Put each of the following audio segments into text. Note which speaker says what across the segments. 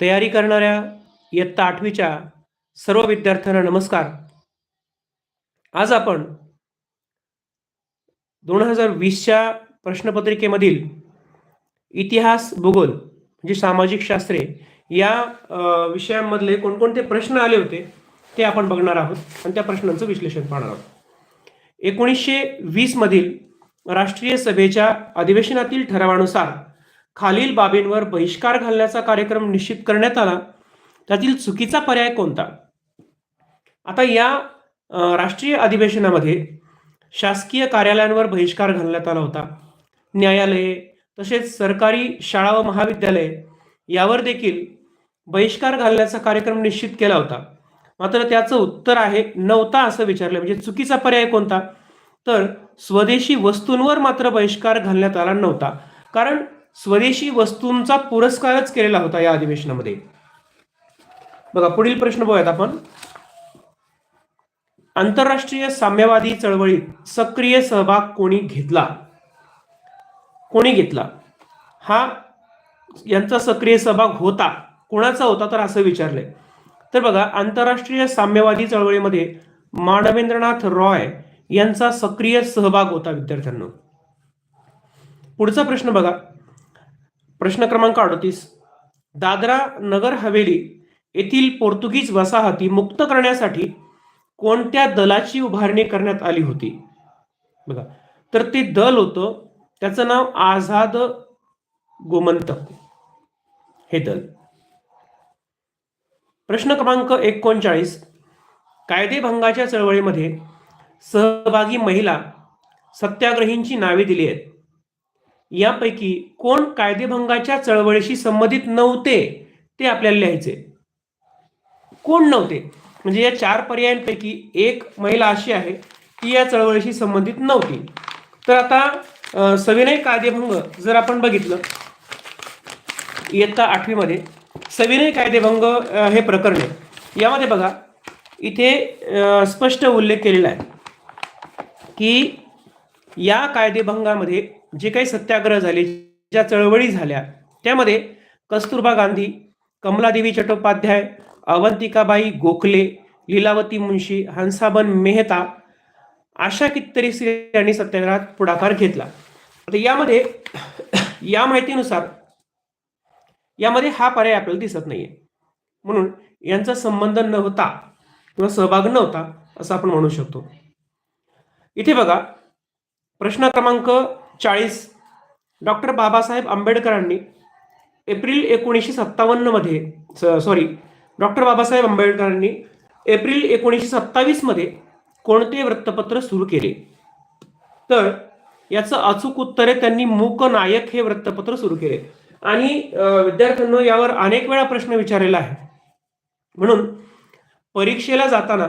Speaker 1: तयारी करणाऱ्या इयत्ता आठवीच्या सर्व विद्यार्थ्यांना नमस्कार. आज आपण दोन हजार वीसच्या प्रश्नपत्रिकेमधील इतिहास भूगोल म्हणजे सामाजिक शास्त्रे या विषयांमधले कोणकोणते प्रश्न आले होते ते आपण बघणार आहोत आणि त्या प्रश्नांचं विश्लेषण पाहणार आहोत. एकोणीसशे वीसमधील राष्ट्रीय सभेच्या अधिवेशनातील ठरावानुसार खालील बाबींवर बहिष्कार घालण्याचा कार्यक्रम निश्चित करण्यात आला. त्यातील चुकीचा पर्याय कोणता? आता या राष्ट्रीय अधिवेशनामध्ये शासकीय कार्यालयांवर बहिष्कार घालण्यात आला होता. न्यायालये तसेच सरकारी शाळा व महाविद्यालये यावर देखील बहिष्कार घालण्याचा कार्यक्रम निश्चित केला होता. मात्र त्याचं उत्तर आहे नव्हता असं विचारलं. म्हणजे चुकीचा पर्याय कोणता? तर स्वदेशी वस्तूंवर मात्र बहिष्कार घालण्यात आला नव्हता. कारण स्वदेशी वस्तूंचा पुरस्कारच केलेला होता या अधिवेशनामध्ये. बघा पुढील प्रश्न बघूयात आपण. आंतरराष्ट्रीय साम्यवादी चळवळीत सक्रिय सहभाग कोणी घेतला? कोणी घेतला? हा यांचा सक्रिय सहभाग होता. कोणाचा होता तर असं विचारलंय. तर बघा आंतरराष्ट्रीय साम्यवादी चळवळीमध्ये मानवेंद्रनाथ रॉय यांचा सक्रिय सहभाग होता विद्यार्थ्यांना. पुढचा प्रश्न बघा. प्रश्न क्रमांक अडतीस. दादरा नगर हवेली येथील पोर्तुगीज वसाहती मुक्त करण्यासाठी कोणत्या दलाची उभारणी करण्यात आली होती? बघा तर ते दल होतं त्याचं नाव आझाद गोमंतक. हे दल. प्रश्न क्रमांक एकोणचाळीस. कायदेभंगाच्या चळवळीमध्ये सहभागी महिला सत्याग्रहींची नावे दिली आहेत. यापैकी कोण कायदेभंगाच्या चळवळीशी संबंधित नव्हते ते आपल्याला लिहायचे. कोण नव्हते? म्हणजे या चार पर्यायांपैकी एक महिला अशी आहे की या चळवळीशी संबंधित नव्हती. तर आता सविनय कायदेभंग जर आपण बघितलं इयत्ता आठवीमध्ये सविनय कायदेभंग हे प्रकरण आहे. यामध्ये बघा इथे स्पष्ट उल्लेख केलेला आहे की या कायदेभंगामध्ये जे काही सत्याग्रह झाले ज्या चळवळी झाल्या त्यामध्ये कस्तुरबा गांधी कमलादेवी चट्टोपाध्याय अवंतिकाबाई गोखले लीलावती मुंशी हंसाबन मेहता अशा कितीतरी स्त्रियांनी सत्याग्रहात पुढाकार घेतला. आता यामध्ये या माहितीनुसार यामध्ये हा पर्याय आपल्याला दिसत नाहीये. म्हणून यांचा संबंध नव्हता किंवा सहभाग नव्हता असं आपण म्हणू शकतो. इथे बघा प्रश्न क्रमांक चाळीस. डॉक्टर बाबासाहेब आंबेडकरांनी एप्रिल एकोणीसशे सत्तावन्नमध्ये सॉरी डॉक्टर बाबासाहेब आंबेडकरांनी एप्रिल एकोणीसशे सत्तावीसमध्ये कोणते वृत्तपत्र सुरू केले? तर याचं अचूक उत्तर आहे त्यांनी मूक नायक हे वृत्तपत्र सुरू केले. आणि अं, विद्यार्थ्यांनो यावर अनेक वेळा प्रश्न विचारलेला आहे. म्हणून परीक्षेला जाताना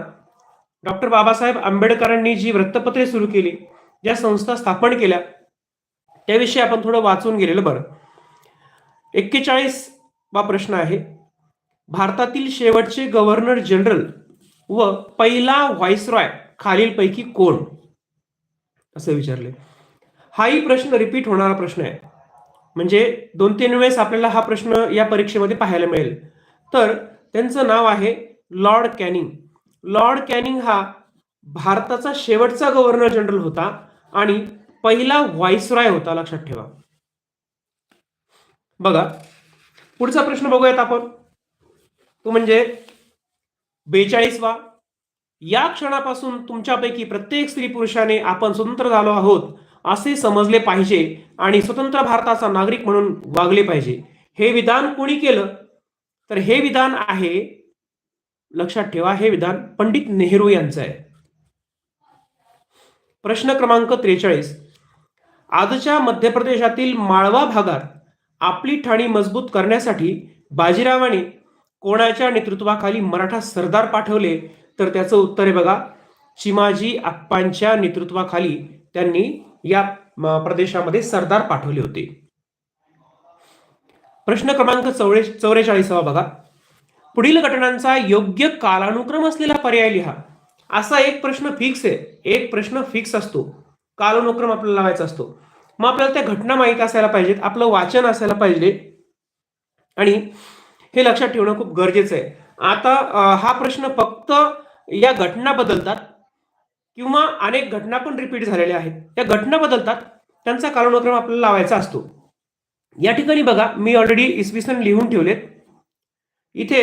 Speaker 1: डॉक्टर बाबासाहेब आंबेडकरांनी जी वृत्तपत्रे सुरू केली ज्या संस्था स्थापन केल्या त्याविषयी आपण थोडं वाचून गेलेलं बरं. एक्केचाळीस वा प्रश्न आहे. भारतातील शेवटचे गव्हर्नर जनरल व पहिला व्हाईसरॉय खालीलपैकी कोण? असं विचारले हाही प्रश्न रिपीट होणारा प्रश्न आहे. म्हणजे दोन तीन वेळेस आपल्याला हा प्रश्न या परीक्षेमध्ये पाहायला मिळेल. तर त्यांचं नाव आहे लॉर्ड कॅनिंग. लॉर्ड कॅनिंग हा भारताचा शेवटचा गव्हर्नर जनरल होता आणि पहिला व्हाईसरॉय होता लक्षात ठेवा. बघा पुढचा प्रश्न बघूयात आपण. तो म्हणजे बेचाळीसवा. या क्षणापासून तुमच्यापैकी प्रत्येक स्त्री पुरुषाने आपण स्वतंत्र झालो आहोत असे समजले पाहिजे आणि स्वतंत्र भारताचा नागरिक म्हणून वागले पाहिजे. हे विधान कोणी केलं? तर हे विधान आहे लक्षात ठेवा हे विधान पंडित नेहरू यांचं आहे. प्रश्न क्रमांक त्रेचाळीस. आजच्या मध्य प्रदेशातील माळवा भागात आपली ठाणी मजबूत करण्यासाठी बाजीरावाने कोणाच्या नेतृत्वाखाली मराठा सरदार पाठवले तर त्याचं उत्तर आहे बघा. चिमाजी आप्पांच्या नेतृत्वाखाली त्यांनी या प्रदेशामध्ये सरदार पाठवले होते. प्रश्न क्रमांक चौरे चौवेचाळीसावा बघा. पुढील घटनांचा योग्य कालानुक्रम असलेला पर्याय लिहा. असा एक प्रश्न फिक्स आहे. एक प्रश्न फिक्स असतो. कालानुक्रम आपल्याला लावायचा असतो. मग आपल्याला त्या घटना माहीत असायला पाहिजेत आपलं वाचन असायला पाहिजे. आणि हे लक्षात ठेवणं खूप गरजेचं आहे. आता हा प्रश्न फक्त या घटना बदलतात किंवा अनेक घटना पण रिपीट झालेल्या आहेत. त्या घटना बदलतात त्यांचा कालानुक्रम आपल्याला लावायचा असतो. या ठिकाणी बघा मी ऑलरेडी इसवी सन लिहून ठेवलेत. इथे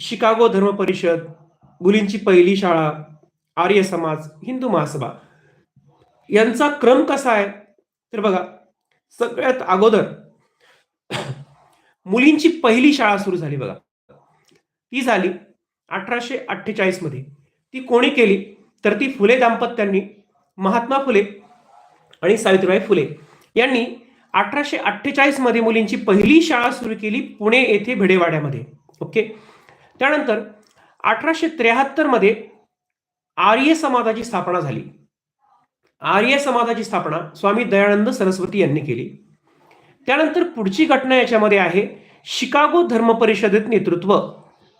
Speaker 1: शिकागो धर्म परिषद मुलींची पहिली शाळा आर्य समाज हिंदू महासभा. यांचा क्रम कसा आहे? तर बघा सगळ्यात अगोदर मुलींची पहिली शाळा सुरू झाली बघा. ती झाली अठराशे अठ्ठेचाळीसमध्ये. ती कोणी केली? तर ती फुले दाम्पत्यांनी महात्मा फुले आणि सावित्रीबाई फुले यांनी अठराशे अठ्ठेचाळीसमध्ये मुलींची पहिली शाळा सुरू केली पुणे येथे भिडेवाड्यामध्ये. ओके? त्यानंतर अठराशे त्र्याहत्तरमध्ये आर्य समाजाची स्थापना झाली. आर्य समाजाची स्थापना स्वामी दयानंद सरस्वती यांनी केली. त्यानंतर पुढची घटना याच्यामध्ये आहे. शिकागो धर्म परिषदेत नेतृत्व.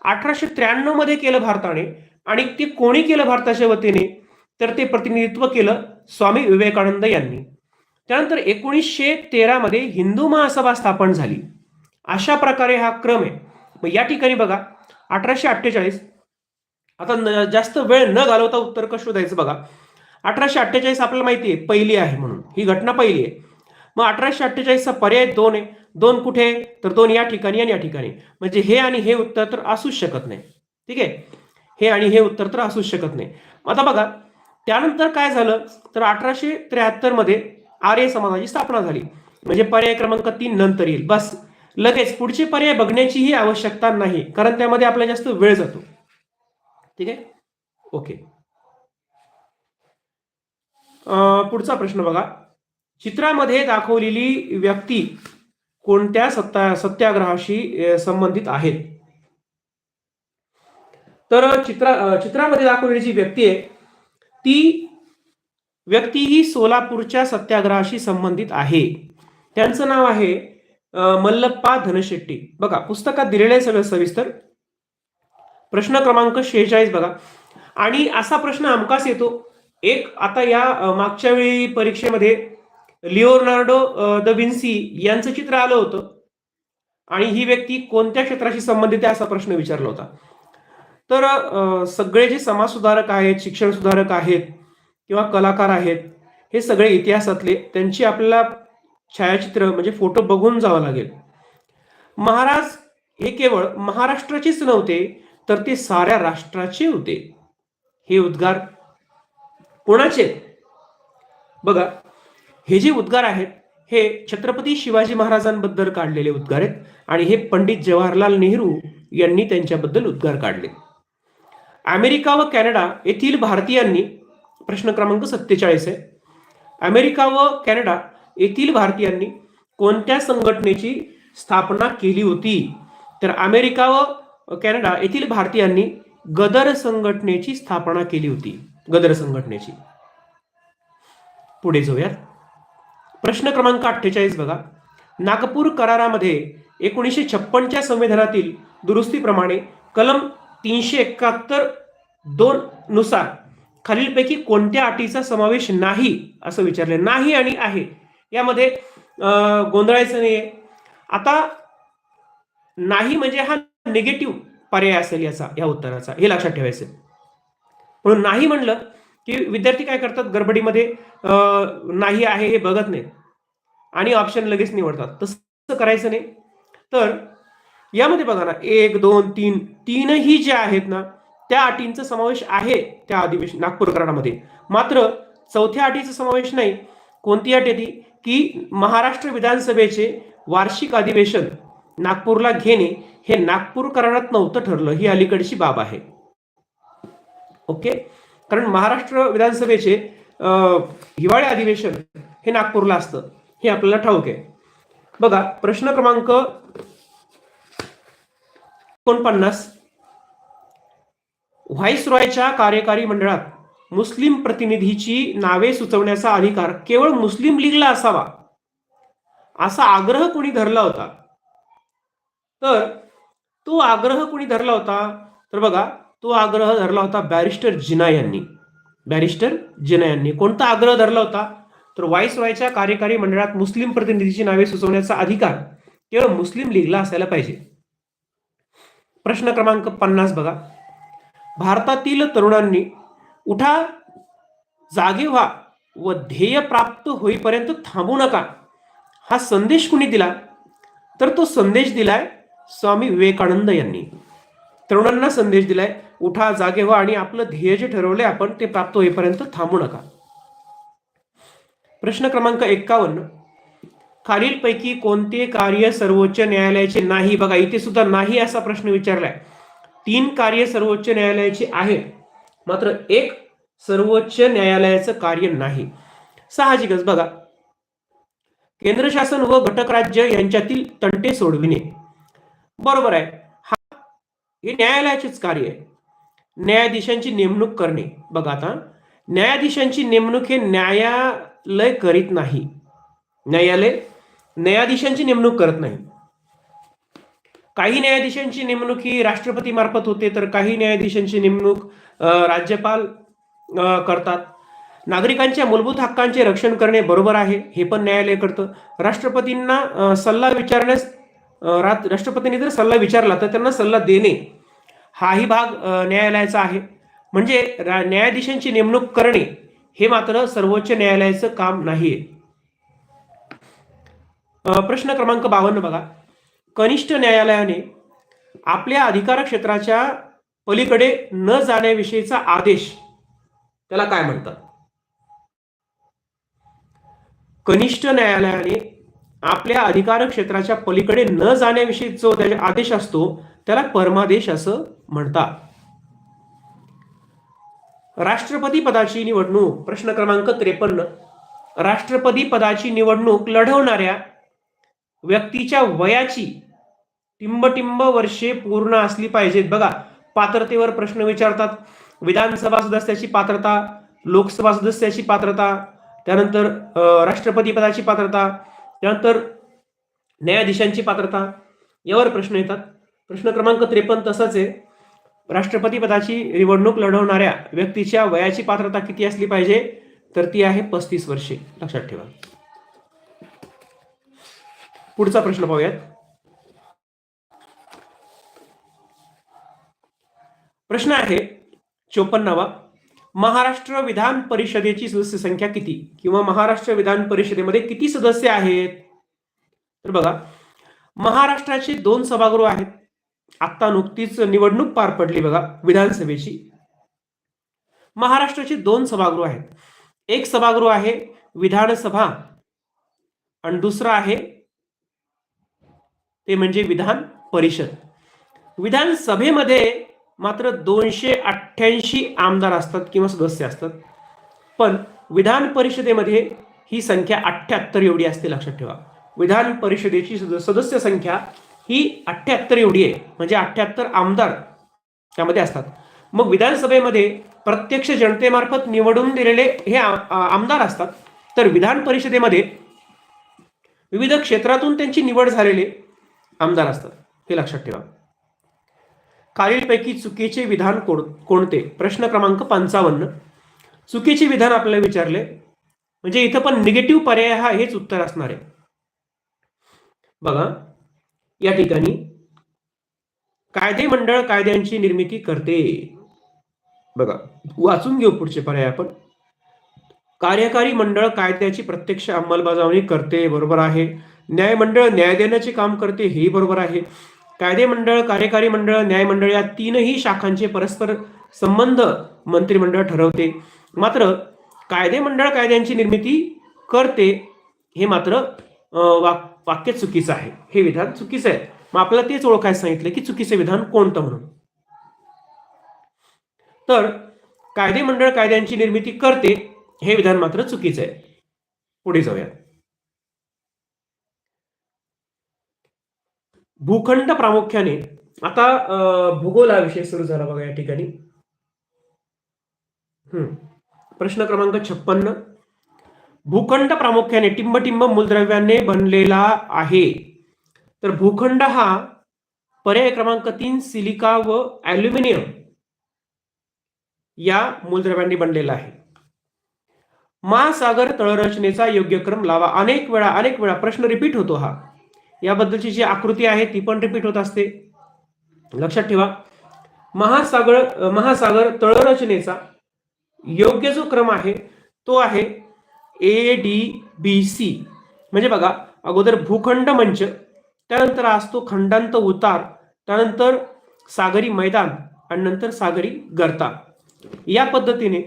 Speaker 1: अठराशे त्र्याण्णवमध्ये केलं भारताने आणि ते कोणी केलं भारताच्या वतीने? तर ते प्रतिनिधित्व केलं स्वामी विवेकानंद यांनी. त्यानंतर एकोणीसशे तेरा मध्ये हिंदू महासभा स्थापन झाली. अशा प्रकारे हा क्रम आहे. मग या ठिकाणी बघा अठराशे अठ्ठेचाळीस. आता जास्त वेळ न घालवता उत्तर कसं शोधायचं बघा. अठराशे अठ्ठेचाळीस आपल्याला माहिती आहे पहिली आहे म्हणून. ही घटना पहिली आहे. मग अठराशे अठ्ठेचाळीसचा पर्याय दोन आहे. दोन कुठे आहे? तर दोन या ठिकाणी आणि या ठिकाणी. म्हणजे हे आणि हे उत्तर तर असूच शकत नाही. ठीक आहे? हे आणि हे उत्तर तर असूच शकत नाही. मग आता बघा त्यानंतर काय झालं? तर अठराशे त्र्याहत्तरमध्ये आर्य समाजाची स्थापना झाली. म्हणजे पर्याय क्रमांक तीन नंतर येईल. बस. लगेच पुढचे पर्याय बघण्याचीही आवश्यकता नाही. कारण त्यामध्ये आपला जास्त वेळ जातो. ठीक आहे? ओके. पुढचा प्रश्न बघा. चित्रामध्ये दाखवलेली व्यक्ती कोणत्या सत्ता सत्याग्रहाशी संबंधित आहेत? तर चित्रा चित्रामध्ये दाखवलेली जी व्यक्ती आहे ती व्यक्ती ही सोलापूरच्या सत्याग्रहाशी संबंधित आहे. त्यांचं नाव आहे मल्लप्पा धनशेट्टी. बघा पुस्तकात दिलेलं आहे सगळं सविस्तर. प्रश्न क्रमांक शेहेचाळीस बघा. आणि असा प्रश्न हमखास येतो एक आता या मागच्या वेळी परीक्षेमध्ये लिओनार्डो द विन्सी यांचं चित्र आलं होतं. आणि ही व्यक्ती कोणत्या क्षेत्राशी संबंधित आहे असा प्रश्न विचारला होता. तर सगळे जे समाजसुधारक आहेत शिक्षण सुधारक आहेत किंवा कलाकार आहेत हे सगळे इतिहासातले त्यांची आपल्याला छायाचित्र म्हणजे फोटो बघून जावं लागेल. महाराज हे केवळ महाराष्ट्राचेच नव्हते तर ते साऱ्या राष्ट्राचे होते. हे उद्गार कोणाचे? बघा हे जे उद्गार आहेत हे छत्रपती शिवाजी महाराजांबद्दल काढलेले उद्गार आहेत आणि हे पंडित जवाहरलाल नेहरू यांनी त्यांच्याबद्दल उद्गार काढले. अमेरिका व कॅनडा येथील भारतीयांनी प्रश्न क्रमांक सत्तेचाळीस आहे अमेरिका व कॅनडा येथील भारतीयांनी कोणत्या संघटनेची स्थापना केली होती? तर अमेरिका व कॅनडा येथील भारतीयांनी गदर संघटनेची स्थापना केली होती. गदर संघटनेची. पुढे जाऊयात. प्रश्न क्रमांक अठ्ठेचाळीस बघा. नागपूर करारामध्ये एकोणीसशे छप्पनच्या संविधानातील दुरुस्तीप्रमाणे कलम तीनशे एकाहत्तर दोन नुसार खालीलपैकी कोणत्या अटीचा समावेश नाही असं विचारले. नाही आणि आहे. यामध्ये गोंधळायचं नाहीये. आता नाही म्हणजे हा निगेटिव्ह पर्याय असेल याचा या उत्तराचा. हे लक्षात ठेवायचं म्हणून नाही म्हणलं की विद्यार्थी काय करतात? गडबडीमध्ये नाही आहे हे बघत नाहीत. आणि ऑप्शन लगेच निवडतात. तसं करायचं नाही. तर यामध्ये बघा ना एक दोन तीन तीनही जे आहेत ना त्या अटींचा समावेश आहे त्या अधिवेशन नागपूर करारामध्ये. मात्र चौथ्या अटीचा समावेश नाही. कोणती अट येते की महाराष्ट्र विधानसभेचे वार्षिक अधिवेशन नागपूरला घेणे हे नागपूर करारात नव्हतं ठरलं. ही अलीकडची बाब आहे. ओके? कारण महाराष्ट्र विधानसभेचे हिवाळी अधिवेशन हे नागपूरला असतं. हे आपल्याला ठाऊक आहे. बघा प्रश्न क्रमांक एकोणपन्नास. व्हाईसरॉयच्या कार्यकारी मंडळात मुस्लिम प्रतिनिधीची नावे सुचवण्याचा अधिकार केवळ मुस्लिम लीगला असावा असा आग्रह कोणी धरला होता? तर तो आग्रह कोणी धरला होता? तर बघा तो आग्रह धरला होता बॅरिस्टर जिना यांनी. बॅरिस्टर जिना यांनी. कोणता आग्रह धरला होता? तर व्हाईसरॉयच्या कार्यकारी मंडळात मुस्लिम प्रतिनिधीची नावे सुचवण्याचा अधिकार केवळ मुस्लिम लीगला असायला पाहिजे. प्रश्न क्रमांक पन्नास बघा. भारतातील तरुणांनी उठा जागे व्हा व ध्येय प्राप्त होईपर्यंत थांबू नका. हा संदेश कुणी दिला? तर तो संदेश दिलाय स्वामी विवेकानंद यांनी. तरुणांना संदेश दिलाय उठा जागे व्हा आणि आपलं ध्येय जे ठरवले आपण ते प्राप्त होईपर्यंत थांबू नका. प्रश्न क्रमांक एक्कावन्न. खालीलपैकी कोणते कार्य सर्वोच्च न्यायालयाचे नाही? बघा इथे सुद्धा नाही असा प्रश्न विचारलाय. तीन कार्य सर्वोच्च न्यायालयाचे आहे मात्र एक सर्वोच्च न्यायालयाचं कार्य नाही. साहजिकच बघा. केंद्र शासन व घटक राज्य यांच्यातील तंटे सोडविणे. बरोबर आहे. हा हे न्यायालयाचेच कार्य आहे. न्यायाधीशांची नेमणूक करणे. बघा आता न्यायाधीशांची नेमणूक हे न्यायालय करीत नाही. न्यायालय न्यायाधीशांची नेमणूक करत नाही. काही न्यायाधीशांची नेमणूक ही राष्ट्रपती मार्फत होते तर काही न्यायाधीशांची नेमणूक राज्यपाल करतात. नागरिकांच्या मूलभूत हक्कांचे रक्षण करणे बरोबर आहे हे पण न्यायालय करतं. राष्ट्रपतींना सल्ला विचारण्यास राष्ट्रपतींनी जर सल्ला विचारला तर त्यांना सल्ला देणे हाही भाग न्यायालयाचा आहे. म्हणजे रा- न्यायाधीशांची नेमणूक करणे हे मात्र सर्वोच्च न्यायालयाचं काम नाहीये. प्रश्न क्रमांक बावन्न बघा. कनिष्ठ न्यायालयाने आपल्या अधिकार क्षेत्राच्या पलीकडे न जाण्याविषयीचा आदेश त्याला काय म्हणतात? कनिष्ठ न्यायालयाने आपल्या अधिकार क्षेत्राच्या पलीकडे न जाण्याविषयी जो त्याचा आदेश असतो त्याला परमादेश असं म्हणतात राष्ट्रपती पदाची निवडणूक प्रश्न क्रमांक त्रेपन्न. राष्ट्रपती पदाची निवडणूक लढवणाऱ्या व्यक्तीच्या वयाची टिंबटिंब वर्षे पूर्ण असली पाहिजेत. बघा पात्रतेवर प्रश्न विचारतात. विधानसभा सदस्याची पात्रता लोकसभा सदस्याची पात्रता त्यानंतर राष्ट्रपती पदाची पात्रता त्यानंतर न्यायाधीशांची पात्रता यावर प्रश्न येतात. प्रश्न क्रमांक त्रेपन्न तसाच आहे. राष्ट्रपती पदाची निवडणूक लढवणाऱ्या व्यक्तीच्या वयाची पात्रता किती असली पाहिजे? तर ती आहे पस्तीस वर्षे. लक्षात ठेवा. पुढचा प्रश्न पाहूयात. प्रश्न आहे चोपन्नावा. महाराष्ट्र विधान परिषदेची सदस्य संख्या किती? किंवा महाराष्ट्र विधान परिषदेमध्ये किती सदस्य आहेत? तर बघा महाराष्ट्राचे दोन सभागृह आहेत. आत्ता नुकतीच निवडणूक पार पडली बघा विधानसभेची. महाराष्ट्राचे दोन सभागृह आहेत. एक सभागृह आहे विधानसभा आणि दुसरं आहे ते म्हणजे विधान परिषद. विधानसभेमध्ये मात्र दोनशे अठ्ठ्याऐंशी आमदार असतात किंवा सदस्य असतात. पण विधान परिषदेमध्ये ही संख्या अठ्ठ्याहत्तर एवढी असते लक्षात ठेवा. विधान परिषदेची सद- सदस्य संख्या ही अठ्ठ्याहत्तर एवढी आहे. म्हणजे अठ्ठ्याहत्तर आमदार त्यामध्ये असतात. मग विधानसभेमध्ये प्रत्यक्ष जनतेमार्फत निवडून दिलेले हे आमदार असतात. तर विधान परिषदेमध्ये विविध क्षेत्रातून त्यांची निवड झालेले आमदार असतात. हे लक्षात ठेवा. खालीलपैकी चुकीचे विधान कोण कोणते? प्रश्न क्रमांक पंचावन्न. चुकीचे विधान आपल्याला विचारले. म्हणजे इथं पण निगेटिव्ह पर्याय हा हेच उत्तर असणार आहे. बघा. या ठिकाणी कायदे मंडळ कायद्यांची निर्मिती करते. बघा वाचून घेऊ पुढचे पर्याय आपण. कार्यकारी मंडळ कायद्याची प्रत्यक्ष अंमलबजावणी करते बरोबर आहे. न्यायमंडळ न्याय देण्याचे काम करते हेही बरोबर आहे. कायदे मंडळ कार्यकारी मंडळ न्यायमंडळ या तीनही शाखांचे परस्पर संबंध मंत्रिमंडळ ठरवते. मात्र कायदे मंडळ कायद्यांची निर्मिती करते हे मात्र वाक वाक्य चुकीचं आहे. हे विधान चुकीचं आहे. मग आपल्याला तेच ओळखायला सांगितलं की चुकीचे विधान कोणतं म्हणून. तर कायदे मंडळ कायद्यांची निर्मिती करते हे विधान मात्र चुकीचं आहे. पुढे जाऊया भूखंड प्रामुख्याने आता भूगोल हा विषय सुरू झाला बघा या ठिकाणी. हम्म. प्रश्न क्रमांक छप्पन्न. भूखंड प्रामुख्याने टिंबटिंब मूलद्रव्याने बनलेला आहे. तर भूखंड हा पर्याय क्रमांक तीन सिलिका व ॲल्युमिनियम या मूलद्रव्यांनी बनलेला आहे. महासागर तळरचनेचा योग्य क्रम लावा. अनेक वेळा अनेक वेळा प्रश्न रिपीट होतो हा. याबद्दलची जी आकृती आहे ती पण रिपीट होत असते. लक्षात ठेवा. महासागर महासागर तळरचनेचा योग्य जो क्रम आहे तो आहे ए डी बी सी म्हणजे बघा अगोदर भूखंड मंच त्यानंतर असतो खंडांत उतार त्यानंतर सागरी मैदान आणि नंतर सागरी गर्ता. या पद्धतीने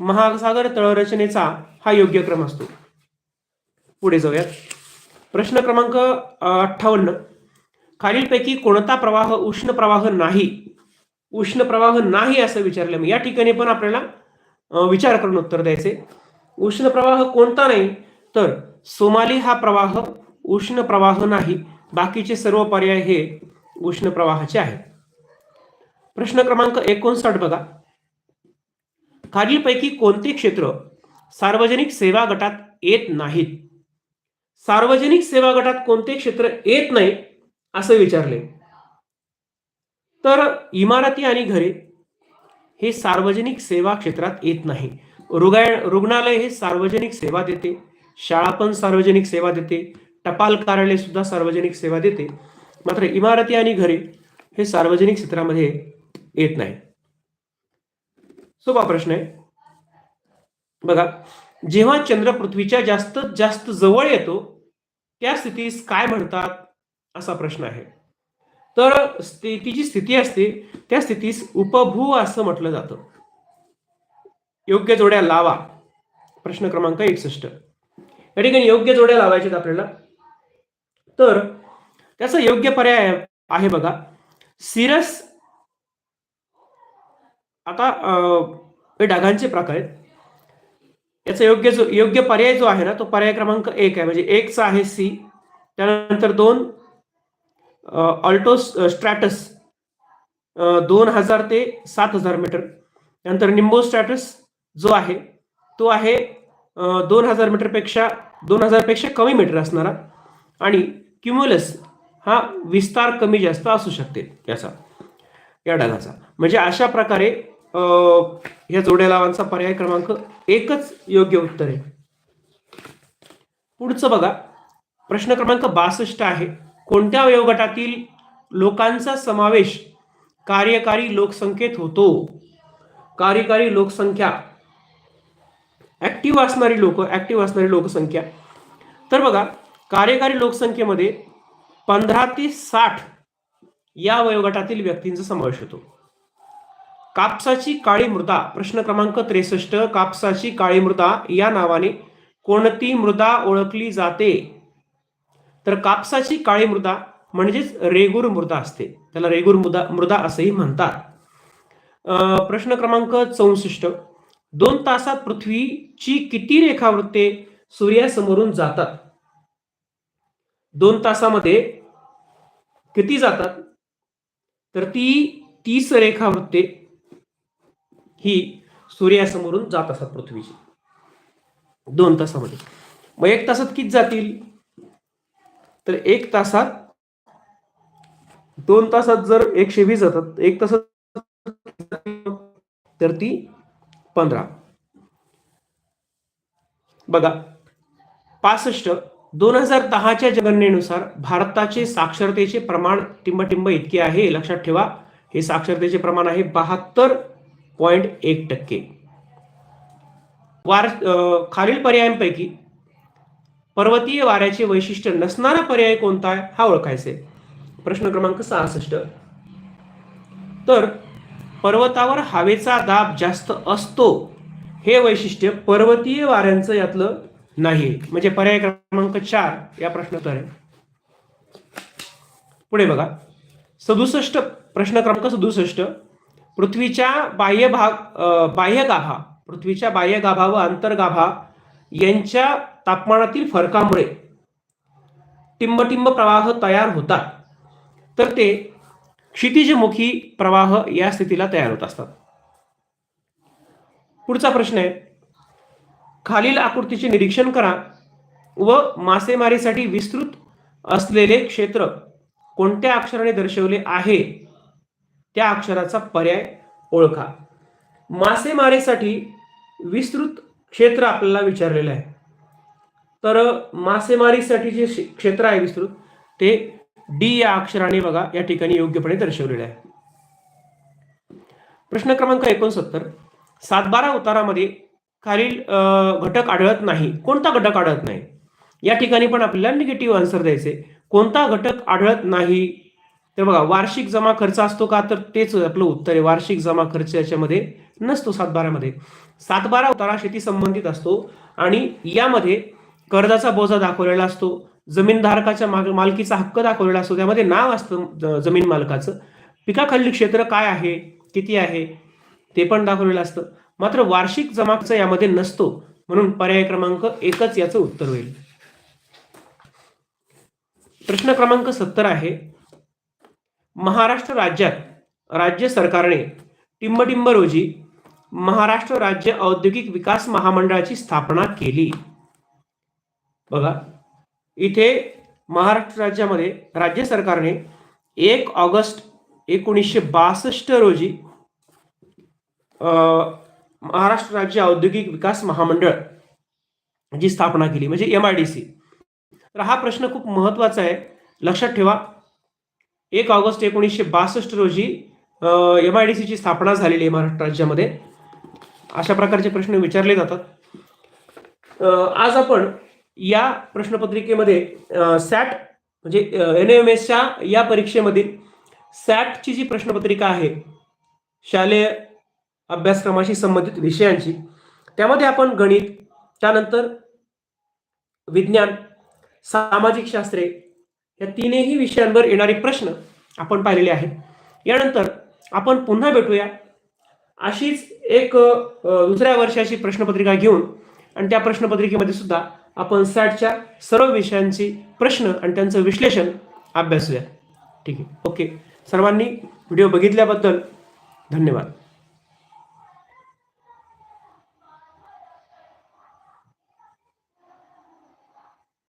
Speaker 1: महासागर तळरचनेचा हा योग्य क्रम असतो. पुढे जाऊयात. प्रश्न क्रमांक अठ्ठावन्न. खालीलपैकी कोणता प्रवाह उष्ण प्रवाह नाही? उष्ण प्रवाह नाही असं विचारलं मी. या ठिकाणी पण आपल्याला विचार करून उत्तर द्यायचे. उष्ण प्रवाह कोणता नाही तर सोमाली हा प्रवाह उष्ण प्रवाह नाही. बाकीचे सर्व पर्याय हे उष्ण प्रवाहाचे आहेत. प्रश्न क्रमांक एकोणसाठ बघा. खालीलपैकी कोणते क्षेत्र सार्वजनिक सेवा गटात येत नाहीत? सार्वजनिक सेवा गटात कोणते क्षेत्र येत नाही असं विचारले. तर इमारती आणि घरे हे सार्वजनिक सेवा क्षेत्रात येत नाही. रुगाय रुग्णालय हे सार्वजनिक सेवा देते. शाळा पण सार्वजनिक सेवा देते. टपाल कार्यालय सुद्धा सार्वजनिक सेवा देते. मात्र इमारती आणि घरे हे सार्वजनिक क्षेत्रामध्ये येत नाही. सोपा प्रश्न आहे. बघा जेव्हा चंद्र पृथ्वीच्या जास्त जास्त जवळ येतो त्या स्थितीस काय म्हणतात? असा प्रश्न आहे. तर ती जी स्थिती असते त्या स्थितीस उपभू असं म्हटलं जातं. योग्य जोड्या लावा. प्रश्न क्रमांक एकसष्ट. या ठिकाणी योग्य जोड्या लावायच्यात आपल्याला. तर त्याचा योग्य पर्याय आहे बघा. सिरस आता हे डागांचे प्रकार आहेत. याचा योग्य जो योग्य पर्याय जो आहे ना तो पर्याय क्रमांक एक आहे. म्हणजे एकचा आहे सी. त्यानंतर दोन ऑल्टो स्ट्रॅटस दोन हजार ते सात हजार मीटर. त्यानंतर निंबो स्ट्रॅटस जो आहे तो आहे दोन हजार मीटरपेक्षा दोन हजारपेक्षा कमी मीटर असणारा आणि क्युम्युलस हा विस्तार कमी जास्त असू शकते याचा या ढगाचा. म्हणजे अशा प्रकारे ह्या या जोड्या लावांचा पर्याय क्रमांक एकच योग्य उत्तर आहे. पुढचं बघा. प्रश्न क्रमांक बासष्ट आहे. कोणत्या वयोगटातील लोकांचा समावेश कार्यकारी लोकसंख्येत होतो? कार्यकारी लोकसंख्या ऍक्टिव्ह असणारी लोक ऍक्टिव्ह असणारी लोकसंख्या. तर बघा कार्यकारी लोकसंख्येमध्ये पंधरा ते साठ या वयोगटातील व्यक्तींचा समावेश होतो. कापसाची काळी मृदा प्रश्न क्रमांक त्रेसष्ट कापसाची काळी मृदा या नावाने कोणती मृदा ओळखली जाते? तर कापसाची काळी मृदा म्हणजेच रेगूर मृदा असते. त्याला रेगूर मृदा मृदा असंही म्हणतात. प्रश्न क्रमांक चौसष्ट. दोन तासात पृथ्वीची किती रेखावृत्ते सूर्यासमोरून जातात? दोन तासामध्ये किती जातात? तर ती तीस रेखावृत्ते ही सूर्यासमोरून जात असतात पृथ्वीची. दोन तासामध्ये. मग एक तासात किती जातील? तर एक तासात दोन तासात जर एकशे वीस जातात एक तासात तर ती पंधरा. बघा पासष्ट दोन हजार दहाच्या जनगणनेनुसार भारताचे साक्षरतेचे प्रमाण टिंबटिंब इतके आहे लक्षात ठेवा हे साक्षरतेचे प्रमाण आहे बहात्तर पॉइंट एक टक्के. वार खालील पर्यायांपैकी पर्वतीय वाऱ्याचे वैशिष्ट्य नसणारा पर्याय कोणता आहे हा ओळखायचा आहे. प्रश्न क्रमांक सहासष्ट. तर पर्वतावर हवेचा दाब जास्त असतो हे वैशिष्ट्य पर्वतीय वाऱ्यांचं यातलं नाही. म्हणजे पर्याय क्रमांक चार या प्रश्नात आहे पुढे बघा. सदुसष्ट प्रश्न क्रमांक सदुसष्ट. पृथ्वीच्या बाह्य भाग बाह्यगाभा पृथ्वीच्या बाह्यगाभा व अंतर्गाभा यांच्या तापमानातील फरकामुळे टिंबटिंब प्रवाह तयार होतात. तर ते क्षितिजमुखी प्रवाह या स्थितीला तयार होत असतात. पुढचा प्रश्न आहे खालील आकृतीचे निरीक्षण करा व मासेमारीसाठी विस्तृत असलेले क्षेत्र कोणत्या अक्षराने दर्शवले आहे? त्या अक्षराचा पर्याय ओळखा. मासेमारीसाठी विस्तृत क्षेत्र आपल्याला विचारलेलं आहे. तर मासेमारीसाठी जे क्षेत्र आहे विस्तृत ते डी या अक्षराने बघा या ठिकाणी योग्यपणे दर्शवलेलं आहे. प्रश्न क्रमांक एकोणसत्तर. सातबारा उतारामध्ये खालील घटक आढळत नाही. कोणता घटक आढळत नाही? या ठिकाणी पण आपल्याला निगेटिव्ह आन्सर द्यायचे. कोणता घटक आढळत नाही? तर बघा वार्षिक जमा खर्च असतो का? तर तेच आपलं उत्तर आहे. वार्षिक जमा खर्च याच्यामध्ये नसतो सातबारामध्ये सातबारा उतारा शेती संबंधित असतो आणि यामध्ये कर्जाचा बोजा दाखवलेला असतो. जमीनधारकाच्या माग- मालकीचा हक्क दाखवलेला असतो. त्यामध्ये नाव असतं जमीन मालकाचं. पिकाखालील क्षेत्र काय आहे? किती आहे? ते पण दाखवलेलं असतं. मात्र वार्षिक जमाचा यामध्ये नसतो. म्हणून पर्याय क्रमांक एकच याचं उत्तर होईल. प्रश्न क्रमांक सत्तर आहे. महाराष्ट्र राज्यात राज्य सरकारने टिंबटिंब रोजी महाराष्ट्र राज्य औद्योगिक विकास महामंडळाची स्थापना केली. बघा. इथे महाराष्ट्र राज्यामध्ये राज्य सरकारने एक ऑगस्ट एकोणीसशे बासष्ट रोजी महाराष्ट्र राज्य औद्योगिक विकास महामंडळ जी स्थापना केली म्हणजे एम आय डी सी तर हा प्रश्न खूप महत्त्वाचा आहे. लक्षात ठेवा एक ऑगस्ट एकोणीसशे बासष्ट रोजी एम आय डी सीची स्थापना झालेली आहे महाराष्ट्र राज्यामध्ये. अशा प्रकारचे प्रश्न विचारले जातात. आज आपण या प्रश्नपत्रिकेमध्ये सॅट म्हणजे एन एम एसच्या या परीक्षेमधील सॅटची जी प्रश्नपत्रिका आहे शालेय अभ्यासक्रमाशी संबंधित विषयांची त्यामध्ये आपण गणित त्यानंतर विज्ञान सामाजिक शास्त्रे या तीनही विषयांवर येणारे प्रश्न आपण पाहिलेले आहेत. यानंतर आपण पुन्हा भेटूया. अशीच एक दुसऱ्या वर्षाची प्रश्नपत्रिका घेऊन आणि त्या प्रश्नपत्रिकेमध्ये सुद्धा आपण सॅटच्या सर्व विषयांची प्रश्न आणि त्यांचं विश्लेषण अभ्यासूया. ठीक आहे. ओके. सर्वांनी व्हिडिओ बघितल्याबद्दल धन्यवाद.